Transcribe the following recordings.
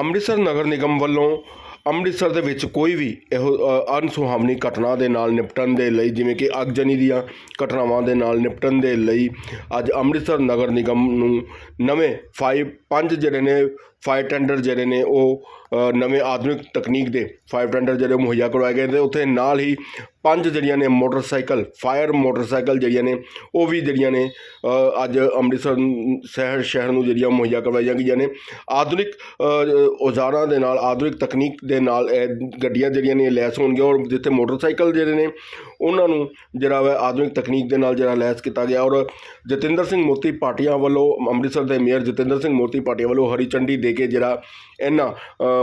ਅੰਮ੍ਰਿਤਸਰ ਨਗਰ ਨਿਗਮ ਵੱਲੋਂ ਅੰਮ੍ਰਿਤਸਰ ਦੇ ਵਿੱਚ ਕੋਈ ਵੀ ਇਹੋ ਅ, ਘਟਨਾ ਦੇ ਨਾਲ ਨਿਪਟਣ ਦੇ ਲਈ ਜਿਵੇਂ ਕਿ ਅਗਜਨੀ ਦੀਆਂ ਘਟਨਾਵਾਂ ਦੇ ਨਾਲ ਨਿਪਟਣ ਦੇ ਲਈ ਅੱਜ ਅੰਮ੍ਰਿਤਸਰ ਨਗਰ ਨਿਗਮ ਨੂੰ ਨਵੇਂ ਫਾਈਵ ਪੰਜ ਜਿਹੜੇ ਨੇ ਫਾਇਰ ਟੈਂਡਰ ਜਿਹੜੇ ਨੇ ਉਹ ਨਵੇਂ ਆਧੁਨਿਕ ਤਕਨੀਕ ਦੇ ਫਾਇਰ ਟੈਂਡਰ ਜਿਹੜੇ ਮੁਹੱਈਆ ਕਰਵਾਏ ਗਏ ਨੇ ਉੱਥੇ ਨਾਲ ਹੀ ਪੰਜ ਜਿਹੜੀਆਂ ਨੇ ਮੋਟਰਸਾਈਕਲ ਫਾਇਰ ਮੋਟਰਸਾਈਕਲ ਜਿਹੜੀਆਂ ਨੇ ਉਹ ਵੀ ਜਿਹੜੀਆਂ ਨੇ ਅੱਜ ਅੰਮ੍ਰਿਤਸਰ ਸ਼ਹਿਰ ਸ਼ਹਿਰ ਨੂੰ ਜਿਹੜੀਆਂ ਮੁਹੱਈਆ ਕਰਵਾਈਆਂ ਗਈਆਂ ਨੇ। ਆਧੁਨਿਕ ਔਜ਼ਾਰਾਂ ਦੇ ਨਾਲ ਆਧੁਨਿਕ ਤਕਨੀਕ ਦੇ ਨਾਲ ਇਹ ਗੱਡੀਆਂ ਜਿਹੜੀਆਂ ਨੇ ਲੈਸ ਹੋਣਗੀਆਂ ਔਰ ਜਿੱਥੇ ਮੋਟਰਸਾਈਕਲ ਜਿਹੜੇ ਨੇ ਉਹਨਾਂ ਨੂੰ ਜਿਹੜਾ ਵਾ ਆਧੁਨਿਕ ਤਕਨੀਕ ਦੇ ਨਾਲ ਜਿਹੜਾ ਲੈਸ ਕੀਤਾ ਗਿਆ। ਔਰ ਜਤਿੰਦਰ ਸਿੰਘ ਮੋਤੀ ਪਾਟੀਆਂ ਵੱਲੋਂ ਅੰਮ੍ਰਿਤਸਰ ਦੇ ਮੇਅਰ ਜਤਿੰਦਰ ਸਿੰਘ ਮੋਤੀ ਪਾਟੀਆਂ ਵੱਲੋਂ ਹਰੀ ਚੰਡੀ ਦੇ ਕੇ ਜਿਹੜਾ ਇਹਨਾਂ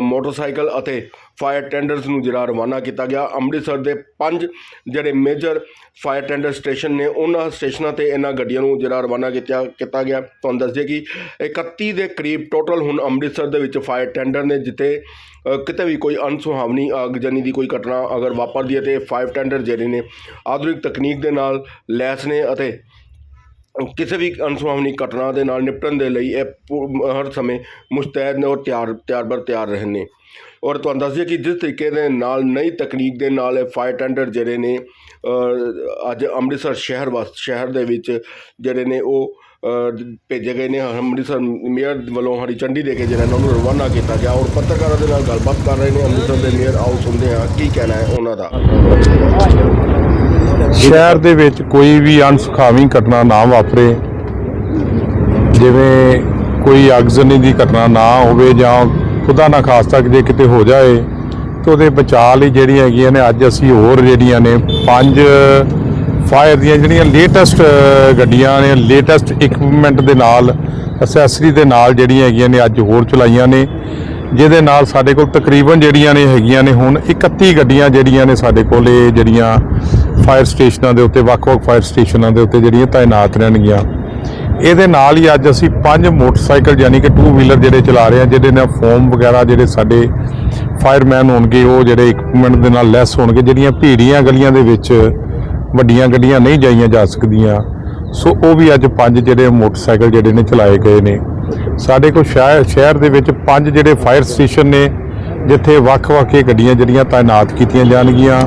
ਮੋਟਰਸਾਈਕਲ ਅਤੇ ਫਾਇਰ ਟੈਂਡਰਸ ਨੂੰ ਜਿਹੜਾ ਰਵਾਨਾ ਕੀਤਾ ਗਿਆ। ਅੰਮ੍ਰਿਤਸਰ ਦੇ ਪੰਜ ਜਿਹੜੇ ਮੇਜਰ ਫਾਇਰ ਟੈਂਡਰ ਸਟੇਸ਼ਨ ਨੇ, ਉਹਨਾਂ ਸਟੇਸ਼ਨਾਂ ਤੇ ਇਹਨਾਂ ਗੱਡੀਆਂ ਨੂੰ ਜਿਹੜਾ ਰਵਾਨਾ ਕੀਤਾ ਕੀਤਾ ਗਿਆ। ਤੁਹਾਨੂੰ ਦੱਸ ਦਈਏ ਕਿ 31 ਦੇ ਕਰੀਬ ਟੋਟਲ ਹੁਣ ਅੰਮ੍ਰਿਤਸਰ ਦੇ ਵਿੱਚ ਫਾਇਰ ਟੈਂਡਰ ਨੇ, ਜਿੱਥੇ ਕਿਤੇ ਵੀ ਕੋਈ ਅਣਸੁਹਾਵਣੀ ਆਗਜਨੀ ਦੀ ਕੋਈ ਘਟਨਾ ਅਗਰ ਵਾਪਰਦੀ ਹੈ ਤੇ ਫਾਇਰ ਟੈਂਡਰ ਜਿਹੜੇ ਨੇ ਆਧੁਨਿਕ ਤਕਨੀਕ ਦੇ ਨਾਲ ਲੈਸ ਨੇ ਅਤੇ ਕਿਸੇ ਵੀ ਅਣਸੁਹਾਵਣੀ ਘਟਨਾ ਦੇ ਨਾਲ ਨਿਪਟਣ ਦੇ ਲਈ ਇਹ ਹਰ ਸਮੇਂ ਮੁਸਤੈਦ ਨੇ ਔਰ ਤਿਆਰ ਤਿਆਰ ਬਰ ਤਿਆਰ ਰਹੇ ਨੇ। ਔਰ ਤੁਹਾਨੂੰ ਦੱਸ ਦਈਏ ਕਿ ਜਿਸ ਤਰੀਕੇ ਦੇ ਨਾਲ ਨਈ ਤਕਨੀਕ ਦੇ ਨਾਲ ਇਹ ਫਾਇਰ ਟੈਂਡਰ ਜਿਹੜੇ ਨੇ ਅੱਜ ਅੰਮ੍ਰਿਤਸਰ ਸ਼ਹਿਰ ਵਸ, ਸ਼ਹਿਰ ਦੇ ਵਿੱਚ ਜਿਹੜੇ ਨੇ ਉਹ ਭੇਜੇ ਗਏ ਨੇ। ਅੰਮ੍ਰਿਤਸਰ ਮੇਅਰ ਵੱਲੋਂ ਹਰੀ ਝੰਡੀ ਦੇ ਕੇ ਜਿਹੜਾ ਇਹਨਾਂ ਨੂੰ ਰਵਾਨਾ ਕੀਤਾ ਗਿਆ। ਔਰ ਪੱਤਰਕਾਰਾਂ ਦੇ ਨਾਲ ਗੱਲਬਾਤ ਕਰ ਰਹੇ ਨੇ। ਅੰਮ੍ਰਿਤਸਰ ਦੇ ਮੇਅਰ ਆਓ ਸੁਣਦੇ ਹਾਂ ਕੀ ਕਹਿਣਾ ਹੈ ਉਹਨਾਂ ਦਾ। ਸ਼ਹਿਰ ਦੇ ਵਿੱਚ ਕੋਈ ਵੀ ਅਣਸੁਖਾਵੀਂ ਘਟਨਾ ਨਾ ਵਾਪਰੇ, ਜਿਵੇਂ ਕੋਈ ਅਗਜ਼ਨੀ ਦੀ ਘਟਨਾ ਨਾ ਹੋਵੇ ਜਾਂ ਖੁਦਾ ਨਾ ਖਾਸਤਾ ਕਿ ਜੇ ਕਿਤੇ ਹੋ ਜਾਏ, ਤਾਂ ਉਹਦੇ ਬਚਾਅ ਲਈ ਜਿਹੜੀਆਂ ਹੈਗੀਆਂ ਨੇ, ਅੱਜ ਅਸੀਂ ਹੋਰ ਜਿਹੜੀਆਂ ਨੇ, ਪੰਜ ਫਾਇਰ ਦੀਆਂ ਜਿਹੜੀਆਂ ਲੇਟੈਸਟ ਗੱਡੀਆਂ ਨੇ ਲੇਟੈਸਟ ਇਕਵਿਪਮੈਂਟ ਦੇ ਨਾਲ ਅਸੈਸਰੀ ਦੇ ਨਾਲ ਜਿਹੜੀਆਂ ਹੈਗੀਆਂ ਨੇ, ਅੱਜ ਹੋਰ ਚਲਾਈਆਂ ਨੇ, ਜਿਹਦੇ ਨਾਲ ਸਾਡੇ ਕੋਲ ਤਕਰੀਬਨ ਜਿਹੜੀਆਂ ਨੇ ਹੈਗੀਆਂ ਨੇ ਹੁਣ 31 ਗੱਡੀਆਂ ਜਿਹੜੀਆਂ ਨੇ ਸਾਡੇ ਕੋਲ ਇਹ ਜਿਹੜੀਆਂ ਫਾਇਰ ਸਟੇਸ਼ਨਾਂ ਦੇ ਉੱਤੇ ਵੱਖ-ਵੱਖ ਫਾਇਰ ਸਟੇਸ਼ਨਾਂ ਦੇ ਉੱਤੇ ਜਿਹੜੀਆਂ ਤਾਇਨਾਤ ਰਹਿਣਗੀਆਂ। ਇਹਦੇ ਨਾਲ ਹੀ ਅੱਜ ਅਸੀਂ ਪੰਜ ਮੋਟਰਸਾਈਕਲ ਯਾਨੀ ਕਿ ਟੂ ਵੀਲਰ ਜਿਹੜੇ ਚਲਾ ਰਹੇ ਹਾਂ, ਜਿਹਦੇ ਨਾਲ ਫੋਮ ਵਗੈਰਾ ਜਿਹੜੇ ਸਾਡੇ ਫਾਇਰਮੈਨ ਹੋਣਗੇ, ਉਹ ਜਿਹੜੇ ਇਕਵਿਪਮੈਂਟ ਦੇ ਨਾਲ ਲੈਸ ਹੋਣਗੇ, ਜਿਹੜੀਆਂ ਭੀੜੀਆਂ ਗਲੀਆਂ ਦੇ ਵਿੱਚ ਵੱਡੀਆਂ ਗੱਡੀਆਂ ਨਹੀਂ ਜਾਈਆਂ ਜਾ ਸਕਦੀਆਂ। ਸੋ ਉਹ ਵੀ ਅੱਜ ਪੰਜ ਜਿਹੜੇ ਮੋਟਰਸਾਈਕਲ ਜਿਹੜੇ ਨੇ ਚਲਾਏ ਗਏ ਨੇ। ਸਾਡੇ ਕੋਲ ਸ਼ਹਿਰ ਸ਼ਹਿਰ ਦੇ ਵਿੱਚ ਪੰਜ ਜਿਹੜੇ ਫਾਇਰ ਸਟੇਸ਼ਨ ਨੇ, ਜਿੱਥੇ ਵੱਖ-ਵੱਖ ਇਹ ਗੱਡੀਆਂ ਜਿਹੜੀਆਂ ਤਾਇਨਾਤ ਕੀਤੀਆਂ ਜਾਣਗੀਆਂ।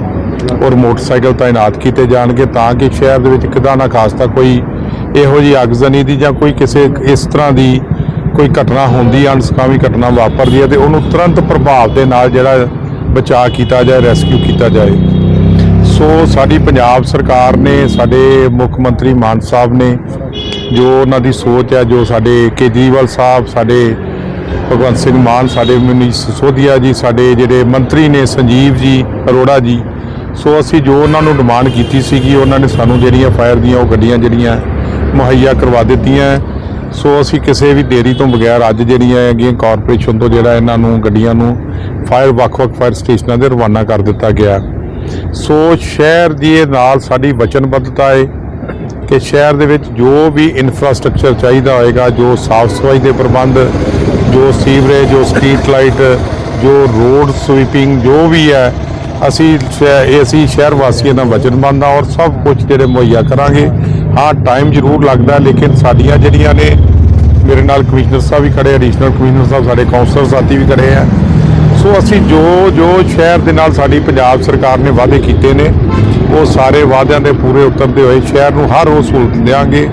ਔਰ ਮੋਟਰਸਾਈਕਲ ਤਾਇਨਾਤ ਕੀਤੇ ਜਾਣਗੇ ਤਾਂ ਕਿ ਸ਼ਹਿਰ ਦੇ ਵਿੱਚ ਕਿਦਾ ਨਾ ਖਾਸਤਾ ਕੋਈ ਇਹੋ ਜਿਹੀ ਅਗਜ਼ਨੀ ਦੀ ਜਾਂ ਕੋਈ ਕਿਸੇ ਇਸ ਤਰ੍ਹਾਂ ਦੀ ਕੋਈ ਘਟਨਾ ਹੁੰਦੀ ਹੈ, ਅਣਸੁਖਾਵੀ ਘਟਨਾ ਵਾਪਰਦੀ ਹੈ ਤੇ ਉਹਨੂੰ ਤੁਰੰਤ ਪ੍ਰਭਾਵ ਦੇ ਨਾਲ ਜਿਹੜਾ ਬਚਾਅ ਕੀਤਾ ਜਾਏ ਰੈਸਕਿਊ ਕੀਤਾ ਜਾਏ। ਸੋ ਸਾਡੀ ਪੰਜਾਬ ਸਰਕਾਰ ਨੇ ਸਾਡੇ ਮੁੱਖ ਮੰਤਰੀ ਮਾਨ ਸਾਹਿਬ ਨੇ ਜੋ ਉਹਨਾਂ ਦੀ ਸੋਚ ਹੈ ਜੋ ਸਾਡੇ ਕੇਜਰੀਵਾਲ ਸਾਹਿਬ ਸਾਡੇ ਭਗਵੰਤ ਸਿੰਘ ਮਾਨ ਸਾਡੇ ਮਨੀਸ਼ ਸਿਸੋਦੀਆ ਜੀ ਸਾਡੇ ਜਿਹੜੇ ਮੰਤਰੀ ਨੇ ਸੰਜੀਵ ਜੀ ਅਰੋੜਾ ਜੀ ਸੋ ਅਸੀਂ ਜੋ ਉਹਨਾਂ ਨੂੰ ਡਿਮਾਂਡ ਕੀਤੀ ਸੀਗੀ, ਉਹਨਾਂ ਨੇ ਸਾਨੂੰ ਜਿਹੜੀਆਂ ਫਾਇਰ ਦੀਆਂ ਉਹ ਗੱਡੀਆਂ ਜਿਹੜੀਆਂ ਮੁਹੱਈਆ ਕਰਵਾ ਦਿੱਤੀਆਂ। ਸੋ ਅਸੀਂ ਕਿਸੇ ਵੀ ਦੇਰੀ ਤੋਂ ਬਗੈਰ ਅੱਜ ਜਿਹੜੀਆਂ ਹੈਗੀਆਂ ਕਾਰਪੋਰੇਸ਼ਨ ਤੋਂ ਜਿਹੜਾ ਇਹਨਾਂ ਨੂੰ ਗੱਡੀਆਂ ਨੂੰ ਫਾਇਰ ਵੱਖ-ਵੱਖ ਫਾਇਰ ਸਟੇਸ਼ਨਾਂ ਦੇ ਰਵਾਨਾ ਕਰ ਦਿੱਤਾ ਗਿਆ। ਸੋ ਸ਼ਹਿਰ ਦੀ ਨਾਲ ਸਾਡੀ ਵਚਨਬੱਧਤਾ ਹੈ ਕਿ ਸ਼ਹਿਰ ਦੇ ਵਿੱਚ ਜੋ ਵੀ ਇਨਫਰਾਸਟ੍ਰਕਚਰ ਚਾਹੀਦਾ ਹੋਏਗਾ, ਜੋ ਸਾਫ਼ ਸਫ਼ਾਈ ਦੇ ਪ੍ਰਬੰਧ, ਜੋ ਸੀਵਰੇਜ ਜੋ ਸਟਰੀਟ ਲਾਈਟ ਜੋ ਰੋਡ ਸਵੀਪਿੰਗ ਜੋ ਵੀ ਹੈ ਅਸੀਂ ਸ਼ਹਿ- ਇਹ ਅਸੀਂ ਸ਼ਹਿਰ ਵਾਸੀਆਂ ਦਾ ਵਚਨਬੱਧ ਹਾਂ ਔਰ ਸਭ ਕੁਝ ਜਿਹੜੇ ਮੁਹੱਈਆ ਕਰਾਂਗੇ। ਹਾਂ ਟਾਈਮ ਜ਼ਰੂਰ ਲੱਗਦਾ, ਲੇਕਿਨ ਸਾਡੀਆਂ ਜਿਹੜੀਆਂ ਨੇ, ਮੇਰੇ ਨਾਲ ਕਮਿਸ਼ਨਰ ਸਾਹਿਬ ਵੀ ਖੜੇ ਐਡੀਸ਼ਨਲ ਕਮਿਸ਼ਨਰ ਸਾਹਿਬ, ਸਾਡੇ ਕਾਉਂਸਲਰ ਸਾਥੀ ਵੀ ਖੜੇ ਆ। ਸੋ ਅਸੀਂ ਜੋ ਜੋ ਸ਼ਹਿਰ ਦੇ ਨਾਲ ਸਾਡੀ ਪੰਜਾਬ ਸਰਕਾਰ ਨੇ ਵਾਅਦੇ ਕੀਤੇ ਨੇ, ਉਹ ਸਾਰੇ ਵਾਅਦਿਆਂ ਦੇ ਪੂਰੇ ਉਤਰਦੇ ਹੋਏ ਸ਼ਹਿਰ ਨੂੰ ਹਰ ਉਹ ਸਹੂਲਤ ਦੇਵਾਂਗੇ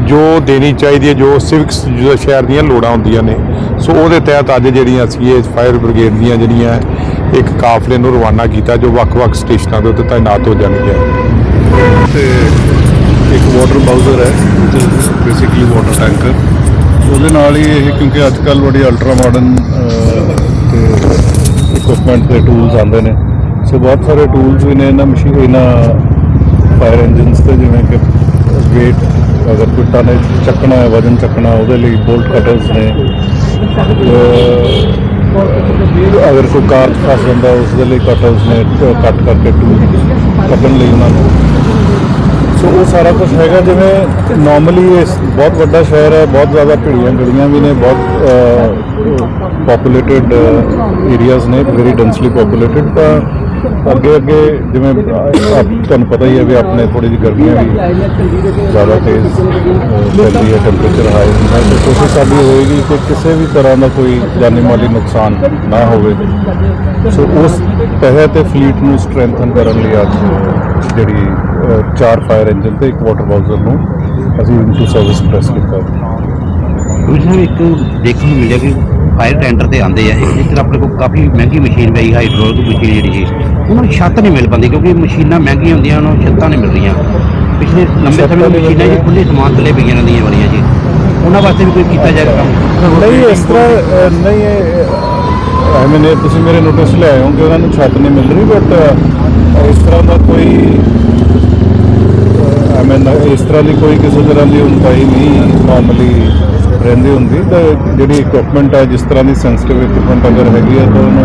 ਜੋ ਦੇਣੀ ਚਾਹੀਦੀ ਹੈ, ਜੋ ਸਿਵਿਕਸ ਸ਼ਹਿਰ ਦੀਆਂ ਲੋੜਾਂ ਹੁੰਦੀਆਂ ਨੇ। ਸੋ ਉਹਦੇ ਤਹਿਤ ਅੱਜ ਜਿਹੜੀਆਂ ਅਸੀਂ ਇਹ ਫਾਇਰ ਬ੍ਰਿਗੇਡ ਦੀਆਂ ਜਿਹੜੀਆਂ ਇੱਕ ਕਾਫਲੇ ਨੂੰ ਰਵਾਨਾ ਕੀਤਾ ਜੋ ਵੱਖ-ਵੱਖ ਸਟੇਸ਼ਨਾਂ ਦੇ ਉੱਤੇ ਤਾਇਨਾਤ ਹੋ ਜਾਣਗੀਆਂ। ਤੇ ਇੱਕ ਵਾਟਰ ਬਾਊਜ਼ਰ ਹੈ ਬੇਸਿਕਲੀ ਵਾਟਰ ਟੈਂਕਰ ਉਹਦੇ ਨਾਲ ਹੀ ਇਹ ਕਿਉਂਕਿ ਅੱਜ ਕੱਲ੍ਹ ਬੜੀ ਅਲਟਰਾ ਮਾਡਰਨ ਤੇ ਇਕਵਿਪਮੈਂਟ ਦੇ ਟੂਲਸ ਆਉਂਦੇ ਨੇ। ਸੋ ਬਹੁਤ ਸਾਰੇ ਟੂਲਸ ਵੀ ਨੇ ਇਹਨਾਂ ਮਸ਼ੀਨ ਇਹਨਾਂ ਫਾਇਰ ਇੰਜਨਸ ਤੇ, ਜਿਵੇਂ ਕਿ ਵੇਟ ਅਗਰ ਕੋਈ ਟਨ ਚੱਕਣਾ ਹੈ, ਵਜਨ ਚੱਕਣਾ, ਉਹਦੇ ਲਈ ਬੋਲਟ ਕਟਰਸ ਨੇ। ਅਗਰ ਕੋਈ ਕਾਰ ਫਸ ਜਾਂਦਾ, ਉਸ ਦੇ ਲਈ ਕਟਰਸ ਨੇ ਕੱਟ ਕਰਕੇ ਟੂਲ ਕੱਢਣ ਲਈ ਉਹਨਾਂ ਨੂੰ। ਸੋ ਉਹ ਸਾਰਾ ਕੁਝ ਹੈਗਾ ਜਿਵੇਂ ਨਾਰਮਲੀ ਇਹ ਬਹੁਤ ਵੱਡਾ ਸ਼ਹਿਰ ਹੈ, ਬਹੁਤ ਜ਼ਿਆਦਾ ਭੀੜੀਆਂ ਗਲੀਆਂ ਵੀ ਨੇ, ਬਹੁਤ ਪੋਪੂਲੇਟਡ ਏਰੀਆਜ਼ ਨੇ ਵੈਰੀ ਡੈਂਸਲੀ ਪੋਪੂਲੇਟਡ ਤਾਂ ਅੱਗੇ ਅੱਗੇ ਜਿਵੇਂ ਤੁਹਾਨੂੰ ਪਤਾ ਹੀ ਹੈ ਵੀ ਆਪਣੇ ਥੋੜੀ ਜਿਹੀ ਗਰਮੀਆਂ ਵੀ ਜ਼ਿਆਦਾ ਤੇਜ਼ ਅਹ, ਹੈ ਟੈਂਪਰੇਚਰ ਹਾਈ ਹੁੰਦਾ ਹੈ। ਕੋਸ਼ਿਸ਼ ਸਾਡੀ ਹੋਏਗੀ ਕਿ ਕਿਸੇ ਵੀ ਤਰ੍ਹਾਂ ਦਾ ਕੋਈ ਜਾਨੀ ਮਾਲੀ ਨੁਕਸਾਨ ਨਾ ਹੋਵੇ। ਸੋ ਉਸ ਤਹਿ 'ਤੇ ਫਲੀਟ ਨੂੰ ਸਟਰੈਂਥਨ ਕਰਨ ਲਈ ਅੱਜ ਜਿਹੜੀ ਚਾਰ ਫਾਇਰ ਇੰਜਨ ਤੇ ਇੱਕ ਵਾਟਰ ਬਾਊਜ਼ਰ ਨੂੰ ਅਸੀਂ ਇਨਟੂ ਸਰਵਿਸ ਪ੍ਰੈਸ ਕੀਤਾ। ਉਹ ਇੱਕ ਦੇਖਣ ਨੂੰ ਮਿਲਿਆ ਕਿ ਫਾਇਰ ਟੈਂਡਰ ਤੇ ਆਉਂਦੇ ਆ ਜਿਸ ਤਰ੍ਹਾਂ ਆਪਣੇ ਕੋਲ ਕਾਫੀ ਮਹਿੰਗੀ ਮਸ਼ੀਨ ਪਈ ਹਾਈਡ੍ਰੋਲਿਕ ਮਸ਼ੀਨ ਜਿਹੜੀ ਸੀ, ਉਹਨਾਂ ਨੂੰ ਛੱਤ ਨਹੀਂ ਮਿਲ ਪਾਉਂਦੀ ਕਿਉਂਕਿ ਮਸ਼ੀਨਾਂ ਮਹਿੰਗੀਆਂ ਹੁੰਦੀਆਂ, ਉਹਨਾਂ ਨੂੰ ਛੱਤਾਂ ਨਹੀਂ ਮਿਲ ਰਹੀਆਂ ਪਿਛਲੇ ਲੰਬੇ ਸਮੇਂ ਤੋਂ ਮਸ਼ੀਨਾਂ ਜੀ ਖੁੱਲੇ ਸਮਾਨ ਥੱਲੇ ਪਈਆਂ ਰਹਿੰਦੀਆਂ ਵਾਲੀਆਂ ਜੀ। ਉਹਨਾਂ ਵਾਸਤੇ ਵੀ ਕੋਈ ਕੀਤਾ ਜਾਏਗਾ ਕੰਮ? ਨਹੀਂ, ਇਸ ਤਰ੍ਹਾਂ ਨਹੀਂ ਆਈ ਮੀਨ ਤੁਸੀਂ ਮੇਰੇ ਨੋਟਿਸ ਲੈ ਆਏ ਹੋ ਕਿ ਉਹਨਾਂ ਨੂੰ ਛੱਤ ਨਹੀਂ ਮਿਲ ਰਹੀ ਬਟ ਇਸ ਤਰ੍ਹਾਂ ਦਾ ਕੋਈ ਆਈ ਮੀਨ ਇਸ ਤਰ੍ਹਾਂ ਦੀ ਕੋਈ ਕਿਸੇ ਤਰ੍ਹਾਂ ਦੀ ਹੁੰਦਾਈ ਨਹੀਂ ਨਾਰਮਲੀ ਰਹਿੰਦੀ ਹੁੰਦੀ, ਤਾਂ ਜਿਹੜੀ ਇਕਵਿਪਮੈਂਟ ਹੈ ਜਿਸ ਤਰ੍ਹਾਂ ਦੀ ਸੈਂਸਿਟਿਵ ਇਕਵਿਪਮੈਂਟ ਅਗਰ ਹੈਗੀ ਹੈ ਤਾਂ ਉਹਨੂੰ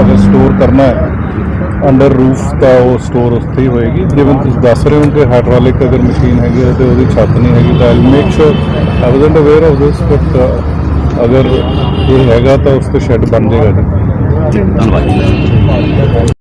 ਅਗਰ ਸਟੋਰ ਕਰਨਾ ਹੈ ਅੰਡਰ ਰੂਫ ਤਾਂ ਉਹ ਸਟੋਰ ਉੱਥੇ ਹੀ ਹੋਏਗੀ। ਜਿਵੇਂ ਤੁਸੀਂ ਦੱਸ ਰਹੇ ਹੋ ਕਿ ਹਾਈਡ੍ਰੋਲਿਕ ਅਗਰ ਮਸ਼ੀਨ ਹੈਗੀ ਹੈ ਤੇ ਉਹਦੀ ਛੱਤ ਨਹੀਂ ਹੈਗੀ, ਤਾਂ I make sure I wasn't aware of this but ਅਗਰ ਇਹ ਹੈਗਾ, ਤਾਂ ਉਸ ਤੇ ਸ਼ੈੱਡ ਬਣ ਜਾਏਗਾ ਜੀ। ਧੰਨਵਾਦ